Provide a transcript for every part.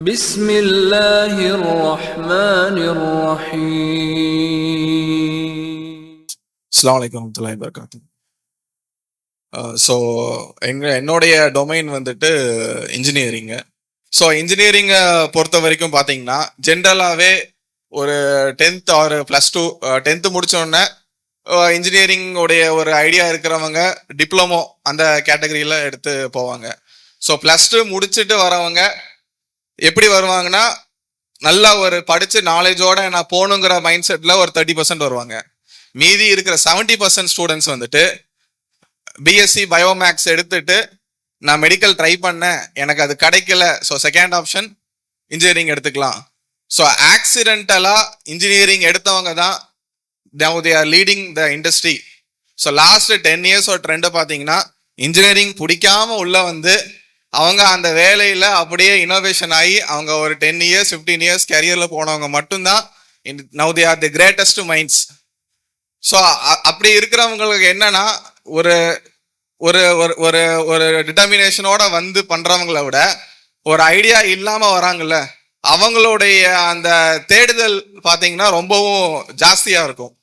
بسم الله الرحمن الرحيم அஸ்லாம் வலைக்கம் வரமத்துல்லாஹி வபரகாத்து ஸோ எங்க என்னுடைய டொமைன் வந்துட்டு இன்ஜினியரிங்கு ஸோ இன்ஜினியரிங்கை பொறுத்த வரைக்கும் பார்த்தீங்கன்னா ஜென்ரலாகவே ஒரு tenth or plus two tenth முடித்தோடனே engineering உடைய ஒரு ஐடியா இருக்கிறவங்க டிப்ளமோ அந்த கேட்டகரியில் எடுத்து போவாங்க ஸோ ப்ளஸ் டூ முடிச்சுட்டு வரவங்க எப்படி வருவாங்கன்னா நல்லா ஒரு படிச்சு நாலேஜோட நான் போகணுங்கிற மைண்ட் செட்டில் ஒரு தேர்ட்டி பர்சன்ட் வருவாங்க. மீதி இருக்கிற செவன்டி பர்சன்ட் ஸ்டூடெண்ட்ஸ் வந்துட்டு பிஎஸ்சி பயோமேக்ஸ் எடுத்துட்டு நான் மெடிக்கல் ட்ரை பண்ணேன். எனக்கு அது கிடைக்கல. ஸோ செகண்ட் ஆப்ஷன் இன்ஜினியரிங் எடுத்துக்கலாம். ஸோ ஆக்சிடென்டலாக இன்ஜினியரிங் எடுத்தவங்க தான் now they leading the industry so last ten years ஒரு ட்ரெண்டை பார்த்தீங்கன்னா இன்ஜினியரிங் பிடிக்காம உள்ள வந்து அவங்க அந்த வேலையில் அப்படியே இனோவேஷன் ஆகி அவங்க ஒரு டென் இயர்ஸ் ஃபிஃப்டீன் இயர்ஸ் கரியரில் போனவங்க மட்டும்தான் now they are the greatest minds so அப்படி இருக்கிறவங்களுக்கு என்னன்னா ஒரு ஒரு ஒரு ஒரு ஒரு டிட்டர்மினேஷனோட வந்து பண்ணுறவங்கள விட ஒரு ஐடியா இல்லாமல் வராங்கல்ல அவங்களுடைய அந்த தேடுதல் பார்த்தீங்கன்னா ரொம்பவும் ஜாஸ்தியாக இருக்கும்.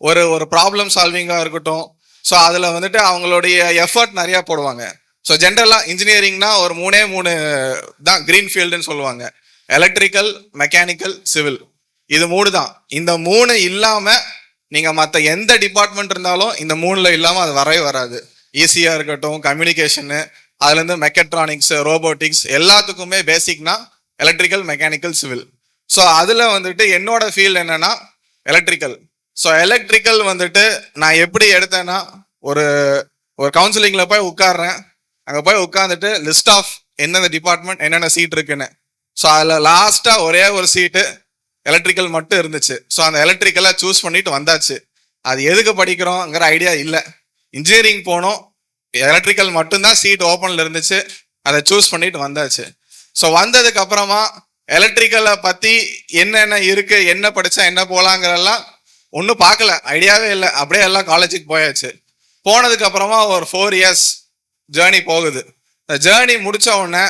ஒரு ஒரு ப்ராப்ளம் சால்விங்காக இருக்கட்டும். ஸோ அதில் வந்துட்டு அவங்களுடைய எஃபர்ட் நிறையா போடுவாங்க. ஸோ ஜென்ரலாக இன்ஜினியரிங்னா ஒரு மூணே மூணு தான் க்ரீன் ஃபீல்டுன்னு சொல்லுவாங்க. எலக்ட்ரிக்கல் மெக்கானிக்கல் சிவில் இது மூணு தான் இந்த மூணு இல்லாமல் நீங்கள் மற்ற எந்த டிபார்ட்மெண்ட் இருந்தாலும் இந்த மூணில் இல்லாமல் அது வரவே வராது. ஈஸியாக இருக்கட்டும் கம்யூனிகேஷனு அதுலேருந்து மெக்கட்ரானிக்ஸ் ரோபோட்டிக்ஸ் எல்லாத்துக்குமே பேசிக்னா எலக்ட்ரிக்கல் மெக்கானிக்கல் சிவில் ஸோ அதில் வந்துட்டு என்னோட ஃபீல்டு என்னென்னா எலக்ட்ரிக்கல் ஸோ எலக்ட்ரிக்கல் வந்துட்டு நான் எப்படி எடுத்தேன்னா ஒரு ஒரு கவுன்சிலிங்கில் போய் உட்காடுறேன் அங்கே போய் உட்காந்துட்டு லிஸ்ட் ஆஃப் எந்தெந்த டிபார்ட்மெண்ட் என்னென்ன சீட் இருக்குன்னு. ஸோ அதில் லாஸ்ட்டாக ஒரே ஒரு சீட்டு எலக்ட்ரிக்கல் மட்டும் இருந்துச்சு. ஸோ அந்த எலக்ட்ரிக்கலை சூஸ் பண்ணிட்டு வந்தாச்சு. அது எதுக்கு படிக்கிறோங்கிற ஐடியா இல்லை. இன்ஜினியரிங் போனோம். எலக்ட்ரிக்கல் மட்டும்தான் சீட் ஓப்பனில் இருந்துச்சு. அதை சூஸ் பண்ணிட்டு வந்தாச்சு. ஸோ வந்ததுக்கு அப்புறமா எலக்ட்ரிக்கலை பற்றி என்னென்ன இருக்கு என்ன படித்தா என்ன போகலாங்கிறெல்லாம் ஒன்றும் பார்க்கல. ஐடியாவே இல்லை. அப்படியே எல்லாம் காலேஜுக்கு போயாச்சு. போனதுக்கு அப்புறமா ஒரு ஃபோர் இயர்ஸ் ஜேர்னி போகுது. இந்த ஜேர்னி முடிச்ச உடனே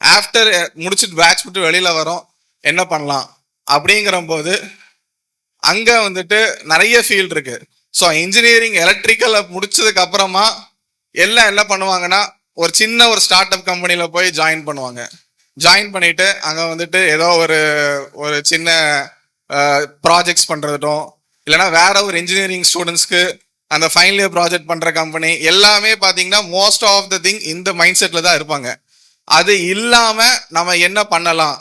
ஆஃப்டர் முடிச்சுட்டு பேட்ச் விட்டு வெளியில் வரோம் என்ன பண்ணலாம்? அப்படிங்கிற போது அங்கே வந்துட்டு நிறைய ஃபீல்டு இருக்கு. ஸோ இன்ஜினியரிங் எலக்ட்ரிக்கலை முடிச்சதுக்கு அப்புறமா எல்லாம் என்ன பண்ணுவாங்கன்னா ஒரு சின்ன ஒரு ஸ்டார்ட் அப் கம்பெனியில் போய் ஜாயின் பண்ணுவாங்க. ஜாயின் பண்ணிட்டு அங்கே வந்துட்டு ஏதோ ஒரு ஒரு சின்ன ப்ராஜெக்ட்ஸ் பண்ணுறதுட்டும் இல்லைனா வேற ஒரு இன்ஜினியரிங் ஸ்டூடெண்ட்ஸ்க்கு அந்த ஃபைனல் இயர் ப்ராஜெக்ட் பண்ணுற கம்பெனி எல்லாமே பார்த்தீங்கன்னா மோஸ்ட் ஆஃப் த திங் இந்த மைண்ட் செட்டில் தான் இருப்பாங்க. அது இல்லாமல் நம்ம என்ன பண்ணலாம்?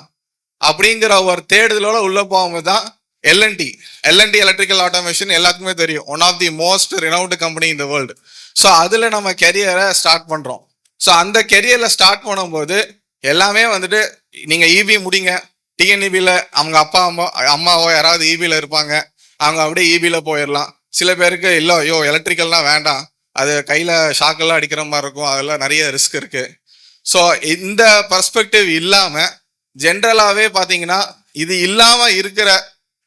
அப்படிங்கிற ஒரு தேடுதலோட உள்ளே போகும்போது தான் எல்என்டி எல்என்டி எலக்ட்ரிக்கல் ஆட்டோமேஷன் எல்லாத்துக்குமே தெரியும். One of the most renowned company இந்த வேர்ல்டு ஸோ அதில் நம்ம கெரியரை ஸ்டார்ட் பண்ணுறோம் ஸோ அந்த கெரியரில் ஸ்டார்ட் பண்ணும்போது எல்லாமே வந்துட்டு நீங்கள் இபி முடிங்க. டிஎன்இபியில் அவங்க அப்பா அம்மா அம்மாவோ யாராவது இபியில் இருப்பாங்க. அவங்க அப்படியே இபியில் போயிடலாம் சில பேருக்கு இல்லை ஐயோ எலக்ட்ரிக்கல்லாம் வேண்டாம். அது கையில் ஷாக்கெல்லாம் அடிக்கிற மாதிரி இருக்கும். அதெல்லாம் நிறைய ரிஸ்க் இருக்குது ஸோ இந்த பர்ஸ்பெக்டிவ் இல்லாமல் ஜென்ரலாகவே பார்த்தீங்கன்னா இது இல்லாமல் இருக்கிற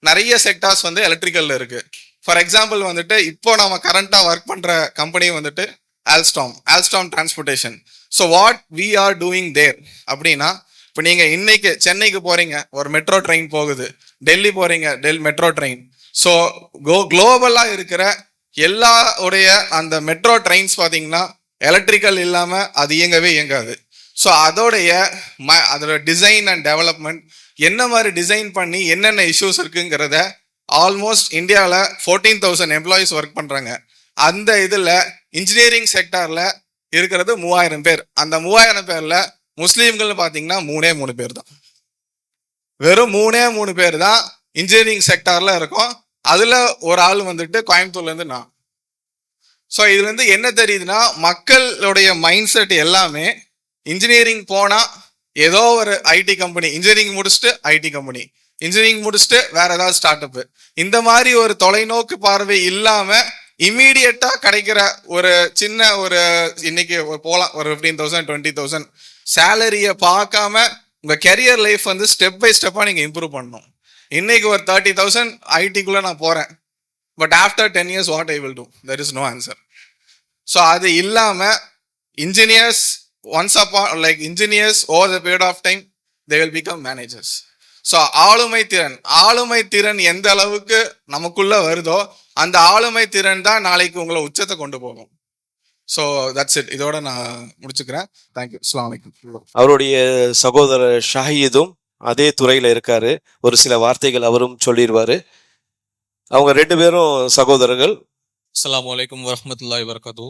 நிறைய செக்டார்ஸ் வந்து எலக்ட்ரிக்கலில் இருக்குது ஃபார் எக்ஸாம்பிள் வந்துட்டு இப்போ நம்ம கரண்ட்டாக ஒர்க் பண்ணுற கம்பெனி வந்துட்டு Alstom Alstom transportation so what we are doing there அப்படின்னா இப்போ நீங்கள் இன்னைக்கு சென்னைக்கு போகிறீங்க ஒரு மெட்ரோ ட்ரெயின் போகுது. டெல்லி போகிறீங்க Delhi metro train so go குளோபலாக இருக்கிற எல்லா உடைய அந்த மெட்ரோ ட்ரெயின்ஸ் பார்த்தீங்கன்னா எலக்ட்ரிக்கல் இல்லாமல் அது இயங்கவே இயங்காது. ஸோ அதோடைய ம அதோட டிசைன் அண்ட் டெவலப்மெண்ட் என்ன மாதிரி டிசைன் பண்ணி என்னென்ன இஷ்யூஸ் இருக்குங்கிறத ஆல்மோஸ்ட் இந்தியாவில் ஃபோர்டீன் தௌசண்ட் எம்ப்ளாயீஸ் ஒர்க் பண்ணுறாங்க அந்த இதில் இன்ஜினியரிங் செக்டாரில் இருக்கிறது மூவாயிரம் பேர். அந்த மூவாயிரம் பேரில் முஸ்லீம்கள்னு பார்த்தீங்கன்னா மூணே மூணு பேர் தான். வெறும் மூணே மூணு பேர் தான் இன்ஜினியரிங் செக்டாரில் இருக்கும். அதில் ஒரு ஆள் வந்துட்டு கோயம்புத்தூர்லேருந்து நான். ஸோ இதுலேருந்து என்ன தெரியுதுன்னா மக்களுடைய மைண்ட் செட் எல்லாமே இன்ஜினியரிங் போனால் ஏதோ ஒரு ஐடி கம்பெனி இன்ஜினியரிங் முடிச்சுட்டு ஐடி கம்பெனி இன்ஜினியரிங் முடிச்சுட்டு வேற ஏதாவது ஸ்டார்ட் அப் இந்த மாதிரி ஒரு தொலைநோக்கு பார்வை இல்லாமல் இம்மீடியட்டா கிடைக்கிற ஒரு சின்ன ஒரு இன்னைக்கு போகலாம் ஒரு ஃபிஃப்டீன் தௌசண்ட் டுவெண்ட்டி தௌசண்ட் சேலரியை பார்க்காம உங்கள் கெரியர் லைஃப் வந்து ஸ்டெப் பை ஸ்டெப்பாக நீங்கள் இம்ப்ரூவ் பண்ணணும். இன்னைக்கு ஒரு தேர்ட்டி தௌசண்ட் ஐடிக்குள்ளே நான் போகிறேன் but after ten years what I will do there is no answer so அது இல்லாமல் engineers once upon like engineers over the period of time they will become managers so ஆளுமை திறன். ஆளுமை திறன் எந்த அளவுக்கு நமக்குள்ளே வருதோ அந்த ஆளுமை திறன் தான் நாளைக்கு உங்களை உச்சத்தை கொண்டு போகும். ஸோ தட்ஸ் இட் இதோட நான் முடிச்சுக்கிறேன். தேங்க்யூ அஸ்லாம் வலைக்கம் அவருடைய சகோதரர் ஷாஹீதும் அதே துறையில் இருக்காரு. ஒரு சில வார்த்தைகள் அவரும் சொல்லிடுவாரு அவங்க ரெண்டு பேரும் சகோதரர்கள். அஸ்லாம் வலைக்கம் வரஹ்மத்துல்லாஹி வரகாத்து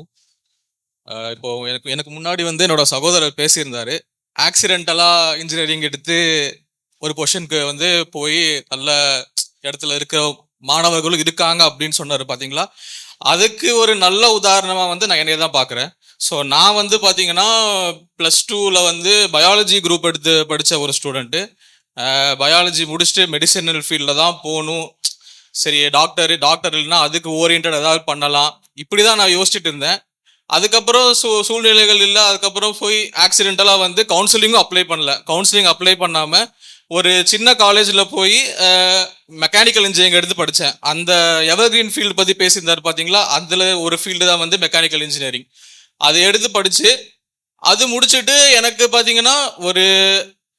இப்போ எனக்கு எனக்கு முன்னாடி வந்து என்னோட சகோதரர் பேசியிருந்தாரு. ஆக்சிடென்டலா இன்ஜினியரிங் எடுத்து ஒரு பொஷனுக்கு வந்து போய் நல்ல இடத்துல இருக்கிற மாணவர்களும் இருக்காங்க அப்படின்னு சொன்னாரு பாத்தீங்களா? அதுக்கு ஒரு நல்ல உதாரணமா வந்து நான் என்னைய தான் பாக்குறேன். ஸோ நான் வந்து பாத்தீங்கன்னா ப்ளஸ் டூவில் வந்து பயாலஜி குரூப் எடுத்து படித்த ஒரு ஸ்டூடெண்ட்டு பயாலஜி முடிச்சுட்டு மெடிசனல் ஃபீல்டில் தான் போகணும். சரி டாக்டர் டாக்டர் இல்லைன்னா அதுக்கு ஓரியன்ட் ஏதாவது பண்ணலாம். இப்படி தான் நான் யோசிச்சுட்டு இருந்தேன். அதுக்கப்புறம் சூ சூழ்நிலைகள் இல்லை அதுக்கப்புறம் போய் ஆக்சிடென்டலாக வந்து கவுன்சிலிங்கும் அப்ளை பண்ணல. கவுன்சிலிங் அப்ளை பண்ணாமல் ஒரு சின்ன காலேஜில் போய் மெக்கானிக்கல் இன்ஜினியரிங் எடுத்து படித்தேன் அந்த எவர்கிரீன் ஃபீல்டு பற்றி பேசியிருந்தாரு பார்த்தீங்களா அதில் ஒரு ஃபீல்டு தான் வந்து மெக்கானிக்கல் இன்ஜினியரிங் அதை எடுத்து படித்து அது முடிச்சுட்டு எனக்கு பார்த்தீங்கன்னா ஒரு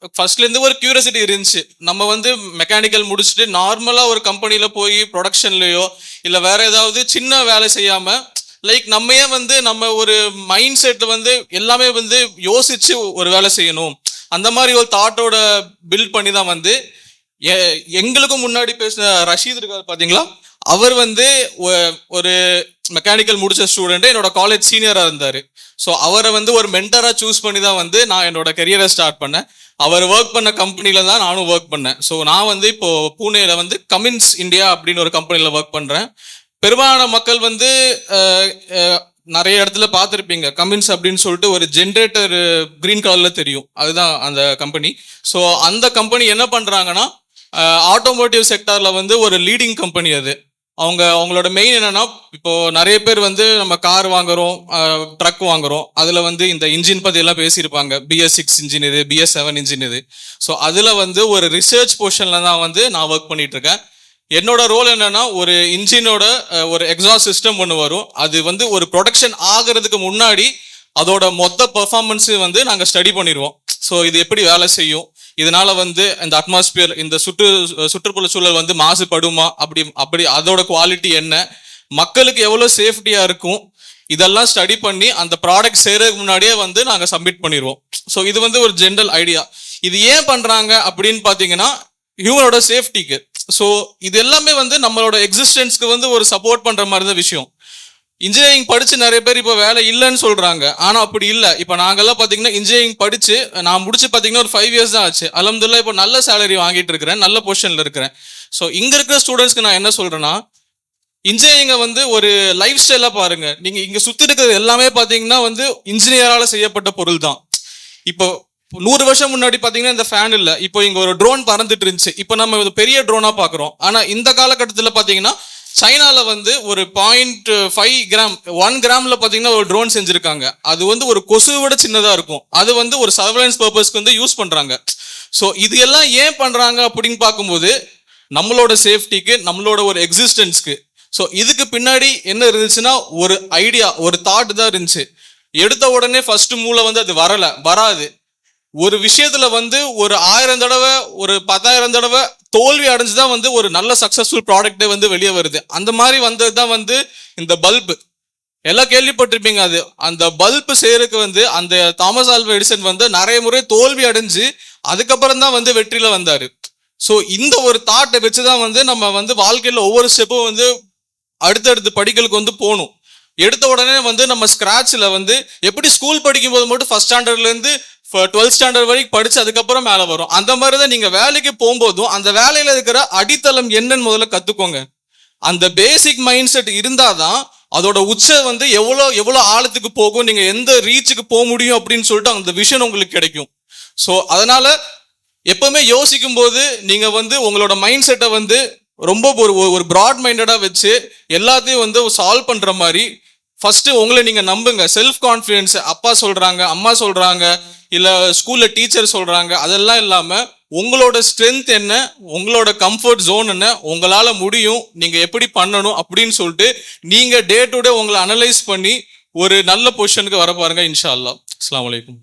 ஃபர்ஸ்ட்லேருந்து ஒரு கியூரியாசிட்டி இருந்துச்சு. நம்ம வந்து மெக்கானிக்கல் முடிச்சுட்டு நார்மலாக ஒரு கம்பெனியில் போய் ப்ரொடக்ஷன்லேயோ இல்லை வேறு ஏதாவது சின்ன வேலை செய்யாமல் லைக் நம்மையே வந்து நம்ம ஒரு மைண்ட் செட்டில் வந்து எல்லாமே வந்து யோசித்து ஒரு வேலை செய்யணும். அந்த மாதிரி ஒரு தாட்டோட பில்ட் பண்ணி தான் வந்து எ- எங்களுக்கும் முன்னாடி பேசின ரஷீத் இருக்கார் பார்த்தீங்களா அவர் வந்து ஒரு மெக்கானிக்கல் முடிச்ச ஸ்டூடெண்ட் என்னோட காலேஜ் சீனியராக இருந்தார். ஸோ அவரை வந்து ஒரு மென்டராக சூஸ் பண்ணி தான் வந்து நான் என்னோட கரியரை ஸ்டார்ட் பண்ணேன். அவர் ஒர்க் பண்ண கம்பெனியில் தான் நானும் ஒர்க் பண்ணேன். ஸோ நான் வந்து இப்போது பூனேயில் வந்து கமின்ஸ் இந்தியா அப்படின்னு ஒரு கம்பெனியில் ஒர்க் பண்ணுறேன் பெரும்பாலான மக்கள் வந்து நிறைய இடத்துல பார்த்துருப்பீங்க. கமின்ஸ் அப்படின்னு சொல்லிட்டு ஒரு ஜென்ரேட்டர் கிரீன் கலரில் தெரியும். அதுதான் அந்த கம்பெனி ஸோ அந்த கம்பெனி என்ன பண்ணுறாங்கன்னா ஆட்டோமோட்டிவ் செக்டாரில் வந்து ஒரு லீடிங் கம்பெனி அது. அவங்க அவங்களோட மெயின் என்னன்னா இப்போ நிறைய பேர் வந்து நம்ம கார் வாங்குறோம் ட்ரக் வாங்குறோம். அதுல வந்து இந்த இன்ஜின் பத்தி எல்லாம் பேசியிருப்பாங்க. பிஎஸ் சிக்ஸ் இன்ஜின் இது பிஎஸ் செவன் இன்ஜின் இது. ஸோ அதுல வந்து ஒரு ரிசர்ச் போர்ஷன்ல தான் வந்து நான் ஒர்க் பண்ணிட்டு இருக்கேன் என்னோட ரோல் என்னன்னா ஒரு இன்ஜினோட ஒரு எக்ஸாஸ்ட் சிஸ்டம் ஒன்று வரும். அது வந்து ஒரு ப்ரொடக்ஷன் ஆகிறதுக்கு முன்னாடி அதோட மொத்த பெர்ஃபார்மன்ஸு வந்து நாங்கள் ஸ்டடி பண்ணிடுவோம். ஸோ இது எப்படி வேலை செய்யும்? இதனால வந்து இந்த அட்மாஸ்பியர் இந்த சுற்று சுற்றுப்புற சூழல் வந்து மாசுபடுமா? அப்படி அப்படி அதோட குவாலிட்டி என்ன? மக்களுக்கு எவ்வளோ சேஃப்டியா இருக்கும்? இதெல்லாம் ஸ்டடி பண்ணி அந்த ப்ராடக்ட் செய்யறதுக்கு முன்னாடியே வந்து நாங்கள் சப்மிட் பண்ணிடுவோம் ஸோ இது வந்து ஒரு ஜென்ரல் ஐடியா இது ஏன் பண்றாங்க அப்படின்னு பார்த்தீங்கன்னா ஹியூமனோட சேஃப்டிக்கு ஸோ இது எல்லாமே வந்து நம்மளோட எக்ஸிஸ்டன்ஸ்க்கு வந்து ஒரு சப்போர்ட் பண்ற மாதிரி தான் விஷயம். இன்ஜினியரிங் படிச்சு நிறைய பேர் இப்போ வேலை இல்லைன்னு சொல்றாங்க. ஆனா அப்படி இல்லை. இப்போ நாங்கெல்லாம் பார்த்தீங்கன்னா இன்ஜினியரிங் படிச்சு நான் முடிச்சு பார்த்தீங்கன்னா ஒரு ஃபைவ் இயர்ஸ் தான் ஆச்சு. அலமதுல்லா இப்போ நல்ல சேலரி வாங்கிட்டு இருக்கிறேன். நல்ல பொசிஷன்ல இருக்கிறேன். ஸோ இங்க இருக்கிற ஸ்டூடெண்ட்ஸ்க்கு நான் என்ன சொல்றேன்னா இன்ஜினியரிங்கை வந்து ஒரு லைஃப் ஸ்டைலா பாருங்க. நீங்க இங்க சுத்தி இருக்கிறது எல்லாமே பார்த்தீங்கன்னா வந்து இன்ஜினியரால செய்யப்பட்ட பொருள் தான். இப்போ நூறு வருஷம் முன்னாடி பாத்தீங்கன்னா இந்த ஃபேன் இல்லை. இப்போ இங்க ஒரு ட்ரோன் பறந்துட்டு இருந்துச்சு. இப்போ நம்ம பெரிய ட்ரோனா பாக்குறோம். ஆனா இந்த காலகட்டத்தில் பாத்தீங்கன்னா சைனால வந்து ஒரு பாயிண்ட் ஃபைவ் கிராம் ஒன் கிராம்ல பாத்தீங்கன்னா ஒரு ட்ரோன் செஞ்சிருக்காங்க. அது வந்து ஒரு கொசு விட சின்னதா இருக்கும். அது வந்து ஒரு சர்வேலன்ஸ் பர்பஸ்க்கு வந்து யூஸ் பண்றாங்க. ஸோ இது எல்லாம் ஏன் பண்றாங்க அப்படின்னு பார்க்கும்போது நம்மளோட சேஃப்டிக்கு நம்மளோட ஒரு எக்ஸிஸ்டன்ஸ்க்கு ஸோ இதுக்கு பின்னாடி என்ன இருந்துச்சுன்னா ஒரு ஐடியா ஒரு தாட் தான் இருந்துச்சு. எடுத்த உடனே ஃபர்ஸ்ட் மூளை வந்து அது வரல வராது. ஒரு விஷயத்துல வந்து ஒரு ஆயிரம் தடவை ஒரு பத்தாயிரம் தடவை தோல்வி அடைஞ்சுதான் வந்து ஒரு நல்ல சக்ஸஸ்ஃபுல் ப்ராடக்டே வந்து வெளியே வருது. அந்த மாதிரி வந்தது தான் வந்து இந்த பல்பு எல்லாம் கேள்விப்பட்டிருப்பீங்க அது. அந்த பல்பு செய்யறதுக்கு வந்து அந்த தாமஸ் ஆல்வா எடிசன் வந்து நிறைய முறை தோல்வி அடைஞ்சு அதுக்கப்புறம் தான் வந்து வெற்றியில வந்தாரு. ஸோ இந்த ஒரு தாட்டை வச்சு தான் வந்து நம்ம வந்து வாழ்க்கையில் ஒவ்வொரு ஸ்டெப்பும் வந்து அடுத்தடுத்த படிகளுக்கு வந்து போகணும். எடுத்த உடனே வந்து நம்ம ஸ்கிராட்ச்ல வந்து எப்படி ஸ்கூல் படிக்கும் போது மட்டும் ஃபஸ்ட் ஸ்டாண்டர்ட்லேருந்து டுவெல்த் ஸ்டாண்டர்ட் வரைக்கும் படிச்சு அதுக்கப்புறம் மேலே வரும். அந்த மாதிரி தான் நீங்க வேலைக்கு போகும்போதும் அந்த வேலையில இருக்கிற அடித்தளம் என்னன்னு முதல்ல கத்துக்கோங்க. அந்த பேசிக் மைண்ட் செட் இருந்தாதான் அதோட உச்ச வந்து எவ்வளோ எவ்வளோ ஆழத்துக்கு போகும் நீங்க எந்த ரீச்சுக்கு போக முடியும் அப்படின்னு சொல்லிட்டு அந்த விஷன் உங்களுக்கு கிடைக்கும். ஸோ அதனால எப்பவுமே யோசிக்கும் போது நீங்க வந்து உங்களோட மைண்ட் செட்டை வந்து ரொம்ப ஒரு ஒரு ப்ராட் மைண்டடா வச்சு எல்லாத்தையும் வந்து சால்வ் பண்ற மாதிரி ஃபர்ஸ்ட் உங்களை நீங்க நம்புங்க. செல்ஃப் கான்ஃபிடென்ஸ் அப்பா சொல்றாங்க அம்மா சொல்றாங்க இல்லை ஸ்கூலில் டீச்சர் சொல்கிறாங்க அதெல்லாம் இல்லாமல் உங்களோட ஸ்ட்ரென்த் என்ன உங்களோட கம்ஃபர்ட் ஜோன் என்ன உங்களால் முடியும் நீங்கள் எப்படி பண்ணணும் அப்படின்னு சொல்லிட்டு நீங்கள் டே டு டே உங்களை அனலைஸ் பண்ணி ஒரு நல்ல பொசிஷனுக்கு வர பாருங்க இன்ஷா அல்லா அஸ்ஸலாமு அலைக்கும்.